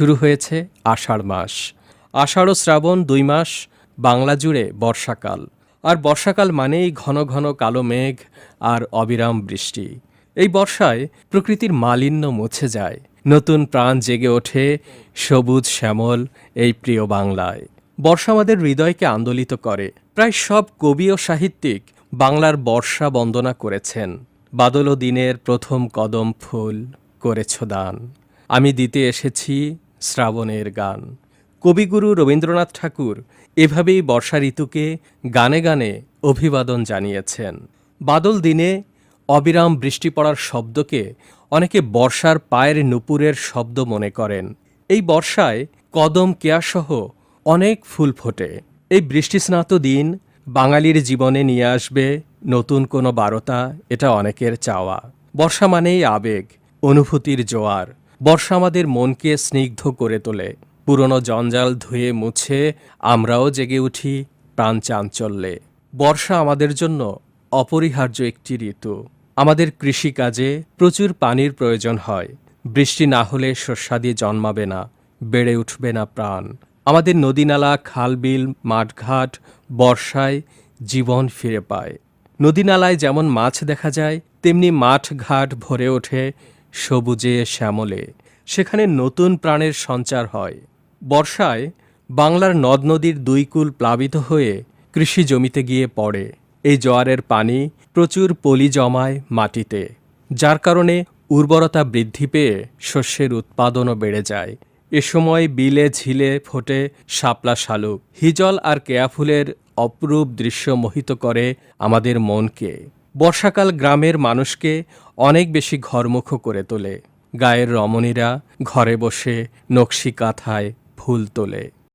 শুরু হয়েছে আষাঢ় মাস। আষাঢ় শ্রাবণ দুই মাস, বাংলা জুড়ে বর্ষাকাল। আর বর্ষাকাল মানেই ঘন ঘন কালো মেঘ আর অবিরাম বৃষ্টি। এই বর্ষায় প্রকৃতির মালিন্য মুছে যায়। নতুন প্রাণ জেগে ওঠে সবুজ শ্যামল এই প্রিয় বাংলায়। বর্ষা আমাদের হৃদয়কে আন্দোলিত করে। প্রায় সব কবি ও সাহিত্যিক বাংলার বর্ষা বন্দনা করেছেন। বাদল দিনের প্রথম কদম ফুল করেছ দান। আমি দিতে এসেছি শ্রাবণের গান। কবিগুরু রবীন্দ্রনাথ ঠাকুর এভাবেই বর্ষা ঋতুকে গানে গানে অভিবাদন জানিয়েছেন। বাদল দিনে অবিরাম বৃষ্টি পড়ার শব্দকে অনেকে বর্ষার পায়ের নুপুরের শব্দ মনে করেন। এই বর্ষায় কদম কেয়াসহ অনেক ফুল ফোটে। এই বৃষ্টিস্নাত দিন বাঙালির জীবনে নিয়ে আসবে নতুন কোনো বারতা এটা অনেকের চাওয়া। বর্ষা মানেই আবেগ, অনুভূতির জোয়ার। বর্ষা আমাদের মনকে স্নিগ্ধ করে তোলে। পুরনো জঞ্জাল ধুয়ে মুছে আমরাও জেগে উঠি প্রাণ চাঞ্চল্যে। বর্ষা আমাদের জন্য অপরিহার্য একটি ঋতু। আমাদের কৃষিকাজে প্রচুর পানির প্রয়োজন হয়। বৃষ্টি না হলে শস্যাদি জন্মাবে না, বেড়ে উঠবে না প্রাণ। আমাদের নদীনালা, খালবিল, মাঠঘাট বর্ষায় জীবন ফিরে পায়। নদীনালায় যেমন মাছ দেখা যায়, তেমনি মাঠ ঘাট ভরে ওঠে সবুজে শ্যামলে, সেখানে নতুন প্রাণের সঞ্চার হয়। বর্ষায় বাংলার নদ নদীর দুই কূল প্লাবিত হয়ে কৃষি জমিতে গিয়ে পড়ে। এই জোয়ারের পানি প্রচুর পলি জমায় মাটিতে, যার কারণে উর্বরতা বৃদ্ধি পেয়ে শস্যের উৎপাদনও বেড়ে যায়। এ সময় বিলে ঝিলে ফোটে শাপলা শালুক। হিজল আর কেয়া ফুলের অপরূপ দৃশ্য মোহিত করে আমাদের মনকে। বর্ষাকাল গ্রামের মানুষকে অনেক বেশি ঘরমুখ করে তোলে। গায়ের রমণীরা ঘরে বসে নকশি কাঁথায় ফুল তোলে।